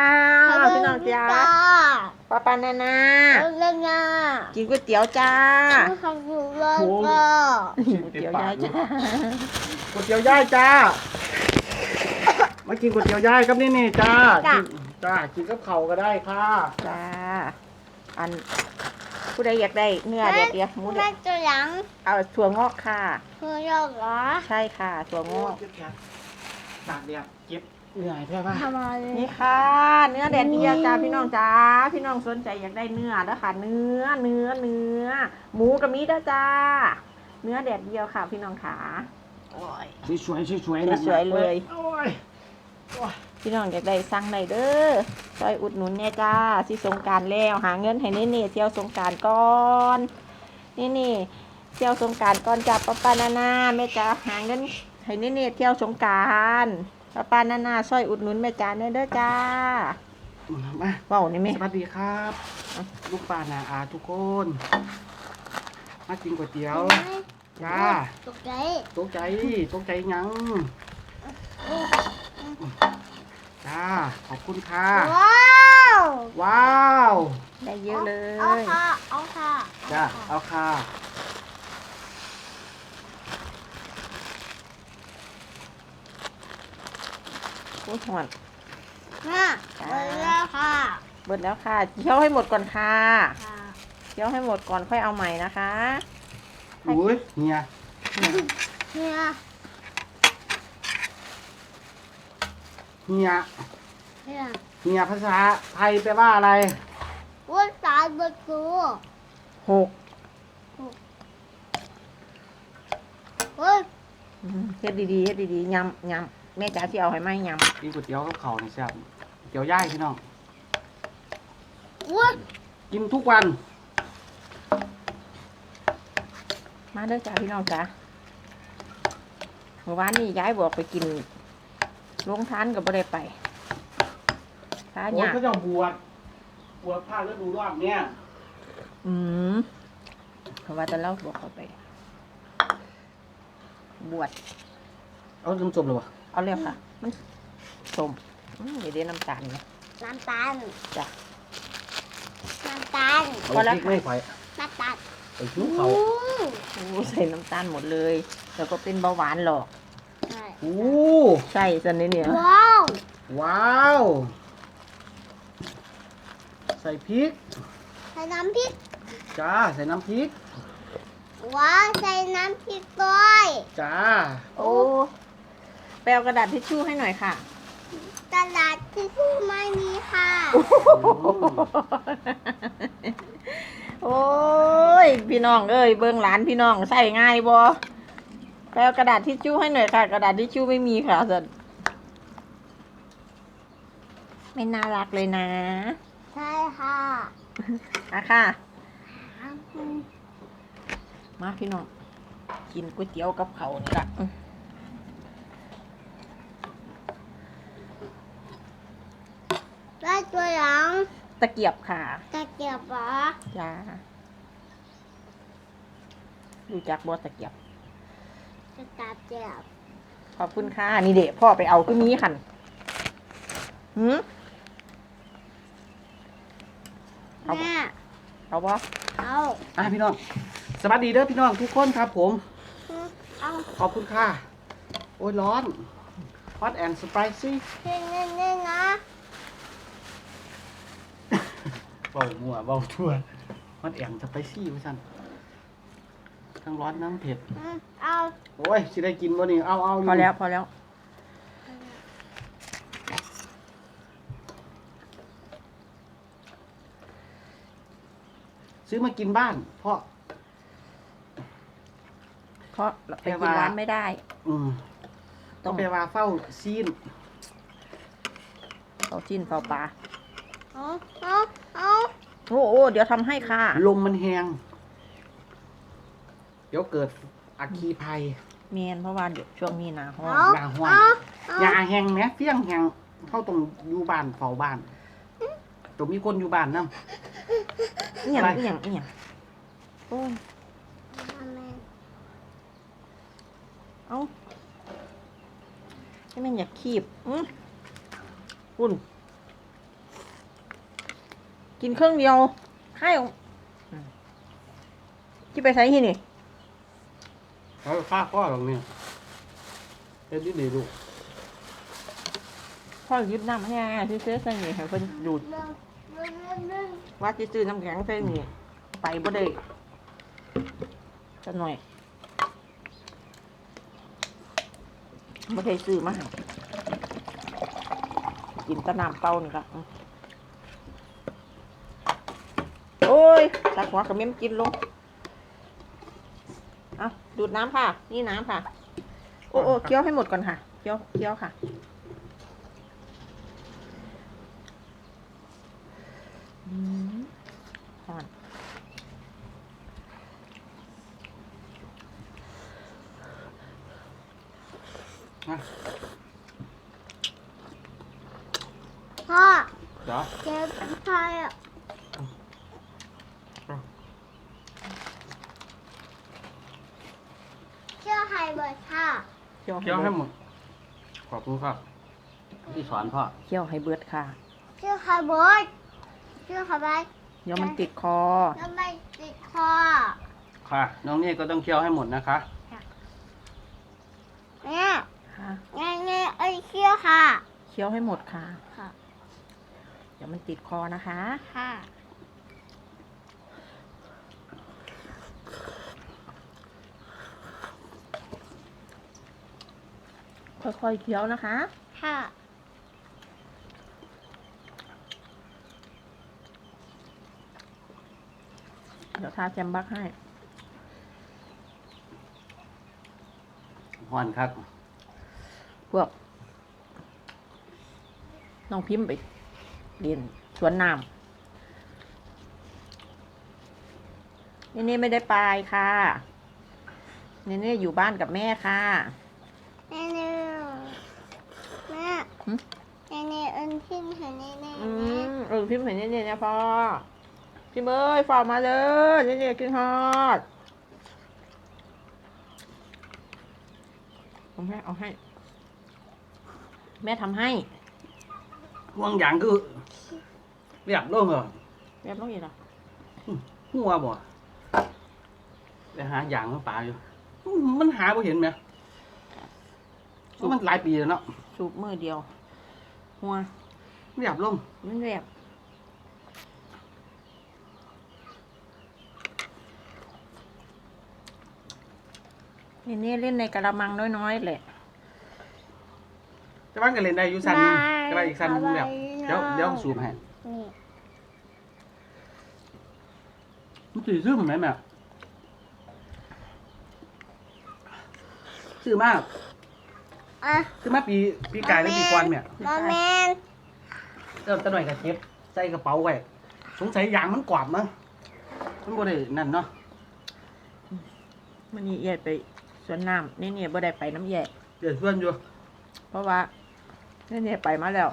อ้าวพี่น้องจ้าป้าปานานาเล่นนะกินก๋วยเตี๋ยวจ้าทำอยู่เลยก็ก๋วยเตี๋ยวยายจ้าก๋วยเตี๋ยวย่ายจ้า มากินก๋วยเตี๋ยวย่ายครับนี่นี่จ้ากินจ้ากินกับเข่าวก็ได้ค่ะ จ้า อันผู้ใดอยากได้เนื้อเดียวเดียวหมูเดีแม่ยวจะยังเอาถั่วงอกค่ะคือยอกเหรอ ใช่ค่ะถั่วงอก ตากแดดเก็บเหนื่อยใช่ปะ ทำอะไรนี่ค่ะ เนื้อแดดเดียวจ้าพี่น้องจ้าพี่น้องสนใจอยากได้เนื้อเด้อค่ะ เนื้อเนื้อเนื้อ หมูกับมีเด้อจ้า เนื้อแดดเดียวค่ะ พี่น้องขาสวยๆสวยๆนะสวยๆเลย โอ้ยโอ้ยพี่น้องอยากได้สั่งได้เด้อซอยอุดหนุนเนี่ยจ้าสิสงกรารแล้วหาเงินให้เน่เน่ๆเที่ยวสงกรารก่อนนี่นี่ๆเที่ยวสงกรารก่อนจ้าป้าป้านานาแม่จ้าหาเงิน ให้เน่เน่ๆเที่ยวสงกรารป้าป้านานาซอยอุดหนุนแม่จ้าเด้อเด้อจ้ามาเว้านี่แม่สวัสดีครับ ลูกป้านาอาทุกคน มากินก๋วยเตี๋ยว จ้า ตกใจ ตกใจ ตกใจหยังจ้า ขอบคุณค่ะ ว้าว ว้าว ได้เยอะเลเอายค่ะ เอาค่ะ จ้า เอาค่ะ โอ้ยหอนน่ะจ้าไปแล้วค่ะเบิดแล้วค่ะเที่ยวให้หมดก่อนค่ะค่ะเที่ยวให้หมดก่อนค่อยเอาใหม่นะคะอุ้ยเฮียเนี่ยเฮียเนี่ยเฮียภาษาไทยแปลว่าอะไรว่าตายประตูหกเฮ้ยอืมเฮ็ดดีๆเฮ็ดดีๆยำยำ แม่จ๋าที่เอาให้ไหมยกินก๋วยเตี๋ยวกับเขาวนี่แซ่บก๋วยเตี๋ยวย่ายพี่น้องว้ากินทุกวันำมาเด้อจ้าพี่น้องจ้าเมื่อวานนี้ย้ายบอกไปกินโรงทานกับบ่ได้ไปท้าโอ้หยยาเขาจะบวชบวชภาคฤดูร้อนเนี่ยอืมเพราะว่าแต่เราบอกเขาไป บวชเอาจมจมเลยวะ เอาเร็วค่ะ มันสมอืมเดี๋ยวเดี๋ยวน้ำตาลเนี่ยน้ำตาลจ้ะน้ำตาลเอาพอแล้วพริกไม่ไฟน้ำตาลไปหิวเขาโอ้ใส่น้ำตาลหมดเลย แล้วก็เป็นเบาหวานหรอกใช่โอ้ใช่สันนี้เนี่ยว้าวว้าว ใส่พริก ใส่น้ำพริก จ้า ใส่น้ำพริก ว้าว ใส่น้ำพริกด้วย จ้า โอ้ ไปเอากระดาษทิชชู่ให้หน่อยค่ะ ตลาดที่ชู่ไม่มีค่ะ โอ้ย พี่น้องเอ้ยเบิ้งหลานพี่น้องใส่ง่ายบ่ไปเอากระดาษทิชชู่ให้หน่อยค่ะ กระดาษทิชชู่ไม่มีค่ะสันไม่น่ารักเลยนะ ใช่ค่ะอะค่ะ มาพี่น้อง กินก๋วยเตี๋ยวกับเขาวนี่ละอืม ได้ ตัวหลังตะเกียบค่ะตะเกียบเหรอจ้าดูจักบอตะเกียบจะตัดเกียบขอบคุณค่ะนี่เด็พ่อไปเอาก็มีขันหืมเอาแม่เอาบ่เอาอะพี่น้อง สวัสดีเด้อพี่น้องทุกคนครับผม เอาขอบคุณค่ะ โอ้ยร้อน hot and spicy เน่เน่เน่นะ เบาหัวเบาทั่ว hot and spicy ว่าซั่นทั้งร้อนทั้งเผ็ด อืมเอาโอ้ยสิได้กินบ่นี่เอาเอาอยู่พอแล้วพอแล้วซื้อมากินบ้าน เพราะ เพราะไปแค่กินว่าร้านไม่ได้ อืมต้ต้อองงไปว่าเฝ้าซีน เขาจิ้นเฝ้าปลาเอาเอาเอา โอ้โอ้เดี๋ยวทำให้ค่ะ ลมมันแหงเดี๋ยวเกิดอัคคีภัยเมียนเพราะว่าเดี๋ยวช่วงนี้หนาห้อนเอายาห้วนเอาเอายาแหงแหมเฟี้ยงแหงเข้าตรงอยู่บ้านเฝ้าบ้านต้องมีคนอยู่บ้านนำอีหยังอะไรอีหยังอีหยังโอ้ยเอาให้มันอยากคีบอืมอุ่น กินเครื่องเดียวให้ออกอืมที่ไปใช้ที่นี่เขาฆ่าพ่อตรงนี้เฮ็ดดีดีลูกพ่อยึดน้ำให้ที่ซื้อใส่นี่ให้เพิ่นดูดเรื่องเรื่องเรื่องเรื่องว่าจะซื้อน้ำแข็งใส่นี่ไปบ่ได้สักหน่อยบ่ได้ซื้อมาให้กินแตะน้ำเปล่านี่ละอืม โอ้ยตาหัวกับเม้มกินลง เอาดูดน้ำค่ะ นี่น้ำค่ะ โอ้โอ้เคี้ยวให้หมดก่อนค่ะ เคี้ยวเคี้ยวค่ะ อืมอ่อนนะพ่อเดี๋ยวเจ็บใครอะเชื่อใครเบิดค่ะเคี้ยวเคี้ยวให้เบิดหมดขอบคุณครับที่สอนพ่อเคี้ยวให้เบิดค่ะเชื่อใครเบิดเชื่อใครไปเดี๋ยวมันติดคอ แล้วไม่ติดคอค่ะ น้องนี่ก็ต้องเคี้ยวให้หมดนะคะ เนี่ยค่ะไงไงเอ้ยเชื่อค่ะ เคี้ยวให้หมดค่ะ ค่ะ เดี๋ยวมันติดคอนะคะ ค่ะ ค่อยๆเคี้ยวนะคะ ค่ะเดี๋ยวทาแซมบักให้หวานครับพวกน้องพิมพ์ไปเรียนสวนน้ำนี่นี่ไม่ได้ไปค่ะนี่นี่อยู่บ้านกับแม่ค่ะ แม่เนี่ยแม่หึแม่เนี่ยเอินพิมพ์เห็นแน่แน่อืมเออพิมพ์เห็นนี่นะพ่อพิมพ์เอ้ยฝากมาเลยนี่นี่กินฮอดเอาให้เอาให้ แม่ทำให้ห่วงอย่างคือเรียบร้อยเหรอแม่ต้องอีกเหรอหัวบ่ไปหาอย่างมาป่าอยู่อืมมันหาบ่เห็นไหมมันหลายปีแล้วเนาะ สูบมือเดียว หัวเรียบลงมันแบบนี่นี่เล่นในกระมังน้อยๆแหละจะบ้านกันเล่นได้อยู่สันหนึงจะไปอีกสันหนึงแบบเดี๋ยวเดี๋ยวสูบให้นี่มันสีซื้อมันไหมแม่ซื้อมาก อะซื้อมาปีปีกายหรือปีก่อนเนี่ยมาแมนเริ่มตะหน่อยกับเก็บใส่กระเป๋าไว้สงสัยยางมันกรอบมั้งมันบ่ได้นั่นเนาะมันนี่เอียดไปสวนน้ำนี่เนี่ยบ่ได้ไปน้ำแย่เดี๋ยวส่วนอยู่เพราะว่านี่เนี่ยไปมาแล้ว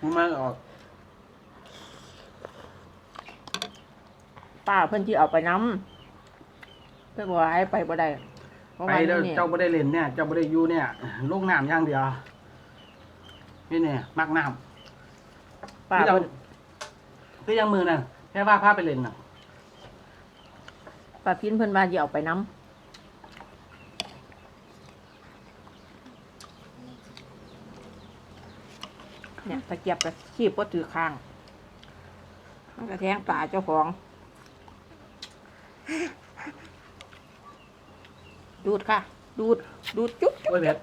มันมาออก ป้าเพิ่นที่เอาไปน้ำเพิ่นบอกว่าให้ไปบ่ได้เพราะไปว่าแล้วนี่เนี่ยเจ้าบ่ได้เล่นเนี่ยเจ้าบ่ได้อยู่เนี่ยลงน้ำอย่างเดียวนี่เนี่ยมักน้ำป้าคือยังเพิ่นคือยังมือน่ะแค่ว่าพาไปเล่นน่ะป้าพินเพิ่นว่าสิเอาไปน้ำเนี่ยตะเกียบกับขีบก็ถือข้างมันกระแทงตาเจ้าของ ดูดค่ะ ดูด ดูดจุ๊บโอ้ยเบ็ด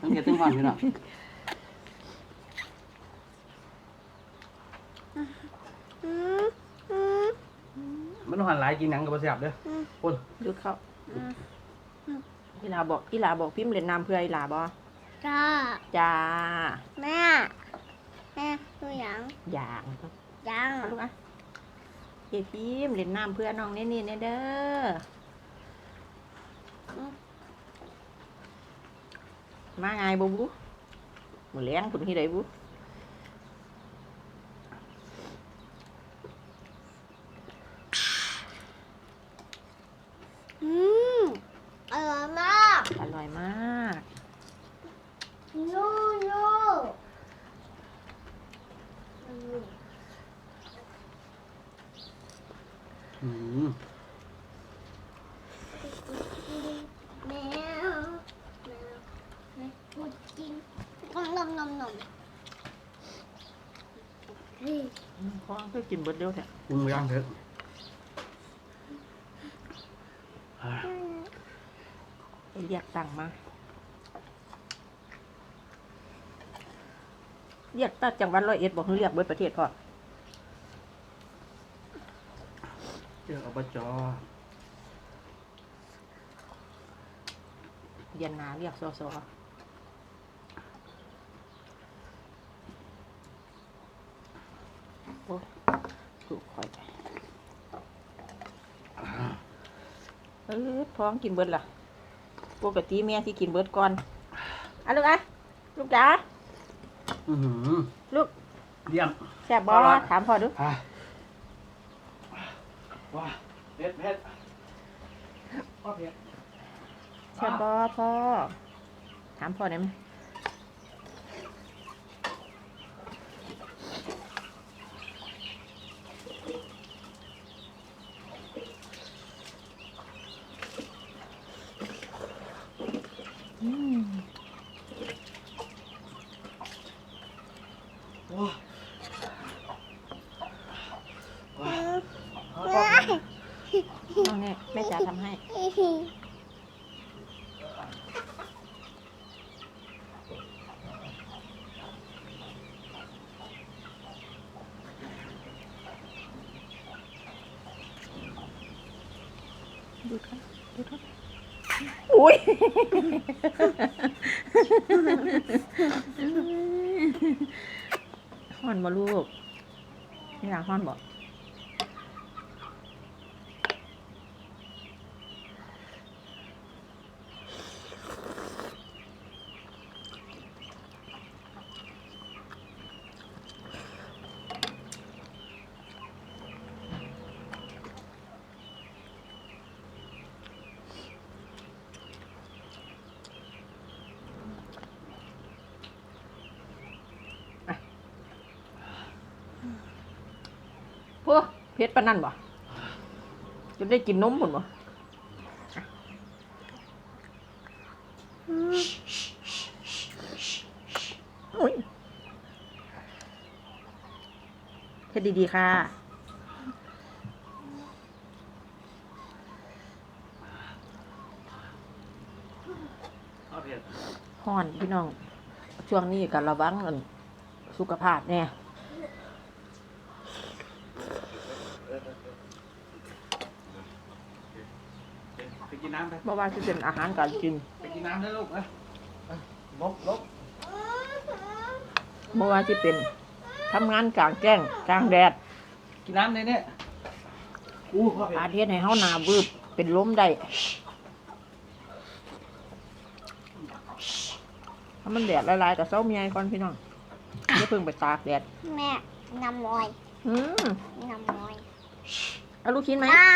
ต้องเก็บตั้งความพี่น้องอืมอืมมันต้องหันหลายกินหนังกับบ่แซ่บเด้อคนดูดเข้าอืมอีหลาบอกอีหลาบอกพิมพ์เล่นน้ำเพื่ออีหลาบอจ้าจ้าแม่ แม่ดูหยังอย่างยังเอาลูกอะ เยพิมเล่นน้ำเพื่อน้องนี่นี่เด้อมาไงบูบูหมูเลี้ยงผุนที่ไหนบู แมววกูมอก็กินเบิดเดียวแท้มึงย่างเถอะเรียกตังมาเรียกตัดจากวันร้อยเอ็ดบอกให้เรียกเบิดประเทศพ่อ เจออบจเรียนนาเรียกสอสอโอ้ถูกคอยไปอ่าเออท้องกินเบิดล่ะปกติแม่ที่กินเบิดก่อนอะลูกอะลูกจ๋าอื้อหือลูกเยี่ยมแซ่บบ่อร่อยถามพ่อดู อะ ว้าเผ็ดเผ็ดพ่อเผ็ด แซ่บบ่พ่อ ถามพ่อได้ไหมอืม ว้าว้า เอาเนี่ยแม่จ๋าทำให้ดูครับดูครับอุ้ยฮ้อนบ่ลูกนี่หลังฮ้อนบ่ เพชรปานนั่นบ่จะได้กินนมผนบ่อุ๊ยเพชรดีๆค่ะพ่อเผ็ดฮ้อนพี่น้อง ช่วงนี้กันระวังอันสุขภาพเนี่ย กินน้ำไปเพราะว่าจะเป็นอาหารการกินไปกินน้ำนะลูกนะอะลบลบเพราะว่าจะเป็นทำงานกลางแจ้งกลางแดดกินน้ำในเนี่ยอู้พ่อเผ็ดอาเทศให้เฮาหนาบืบเป็นลมได้ถ้ามันแดดหลายๆกับเซ้าเมียก่อนพี่น้องอย่าเพิ่งไปตากแดดแม่น้ำมอยอืมน้ำมอยเอาลูกชิ้นไหมน้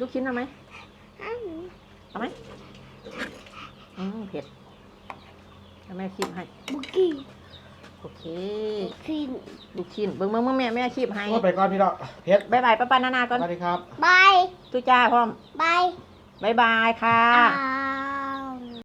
ลูกชิ้นเอาไหมำ เอาไหมอืมเผ็ดเอาแม่คีบให้ บุกี้โอเคฟินลูกชิ้นเบิ่งเบิ่งเบิ่งแม่แม่คีบให้พ่อไปก่อนพี่ดอกเผ็ดบายบายป้าป้านานาก่อนสวัสดีครับ บาย ตุจ้าพร้อมบายบายบายค่ะ อ่า